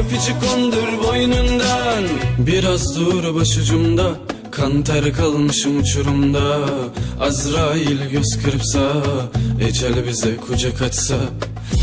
bir öpücük kondur boynundan. Biraz dur başucumda Kan ter kalmışım uçurumda. Azrail göz kırpsa Ecel bize kucak açsa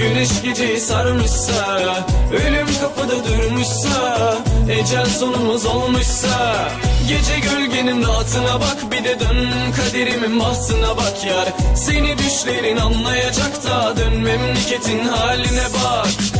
Güneş geceyi sarmışsa Ölüm kapıda durmuşsa Ecel sonumuz olmuşsa Gece gölgenin rahatına bak Bir de dön kaderimin bahtına bak yar. Seni düşlerin anlayacak da Dön memleketin haline bak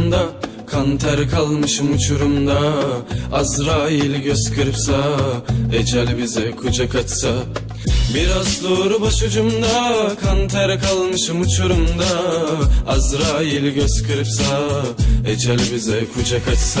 başucumda Kan kalmışım uçurumda. Azrail göz kırpsa Ecel bize kucak açsa Biraz dur başucumda Kan ter kalmışım uçurumda. Azrail göz kırpsa Ecel bize kucak açsa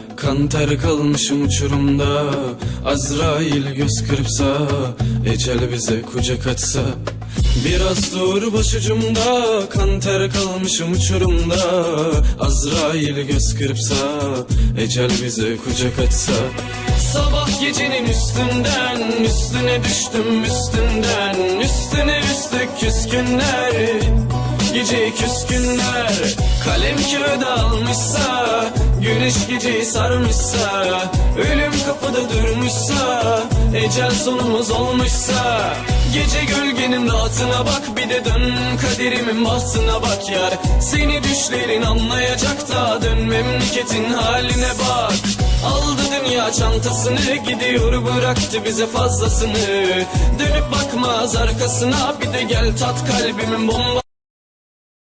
Kan ter kalmışım uçurumda. Azrail göz kırpsa Ecel bize kucak açsa. Biraz dur başucumda Kan ter kalmışım uçurumda. Azrail göz kırpsa Ecel bize kucak açsa. Sabah gecenin üstünden Üstüne düştüm üstünden. Üstüne üstlük küskünler Gece küskünler. Kalem kağıda almışsa Güneş geceyi sarmışsa Ölüm kapıda durmuşsa Ecel sonumuz olmuşsa Gece gölgenin rahatına bak bir de dön kaderimin bahtına bak yar. Seni düşlerin anlayacak da dön memleketin haline bak. Aldı dünya çantasını gidiyor bıraktı bize fazlasını. Dönüp bakmaz arkasına bir de gel tat kalbimin bomba